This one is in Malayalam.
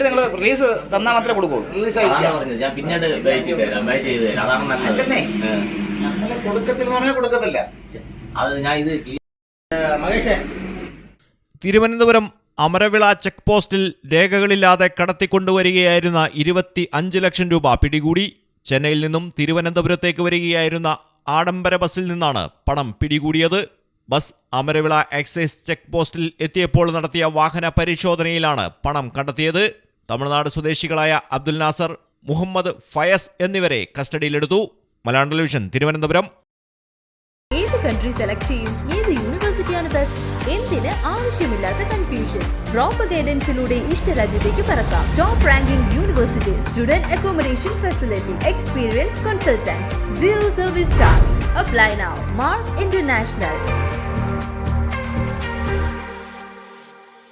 നിങ്ങൾ റിലീസ് തന്നാൽ മാത്രമേ കൊടുക്കുള്ളൂ റിലീസ് ഞാൻ പിന്നീട്. കൊടുക്കത്തില്ല. കൊടുക്കത്തില്ല അത് ഞാൻ ഇത് മഹേഷേ. തിരുവനന്തപുരം അമരവിള ചെക്ക് പോസ്റ്റിൽ രേഖകളില്ലാതെ കടത്തിക്കൊണ്ടുവരികയായിരുന്ന ഇരുപത്തി അഞ്ച് ലക്ഷം രൂപ പിടികൂടി. ചെന്നൈയിൽ നിന്നും തിരുവനന്തപുരത്തേക്ക് വരികയായിരുന്ന ആഡംബര ബസ്സിൽ നിന്നാണ് പണം പിടികൂടിയത്. ബസ് അമരവിള എക്സൈസ് ചെക്ക് പോസ്റ്റിൽ എത്തിയപ്പോൾ നടത്തിയ വാഹന പരിശോധനയിലാണ് പണം കണ്ടെത്തിയത്. തമിഴ്നാട് സ്വദേശികളായ അബ്ദുൽ നാസർ മുഹമ്മദ് ഫയസ് എന്നിവരെ കസ്റ്റഡിയിലെടുത്തു. മലയാളം ടെലിവിഷൻ തിരുവനന്തപുരം. ഏത് കൺട്രി സെലക്ട് ചെയ്യും? ഏത് യൂണിവേഴ്സിറ്റിയാണ് ബെസ്റ്റ് എന്തിന് ആവശ്യമില്ലാത്ത കൺഫ്യൂഷൻ പ്രോപ്പർ ഗൈഡൻസിലൂടെ ഇഷ്ടരാജ്യത്തേക്ക് പറക്കാം. Top ranking university student accommodation facility experience consultants zero service charge apply now Mark International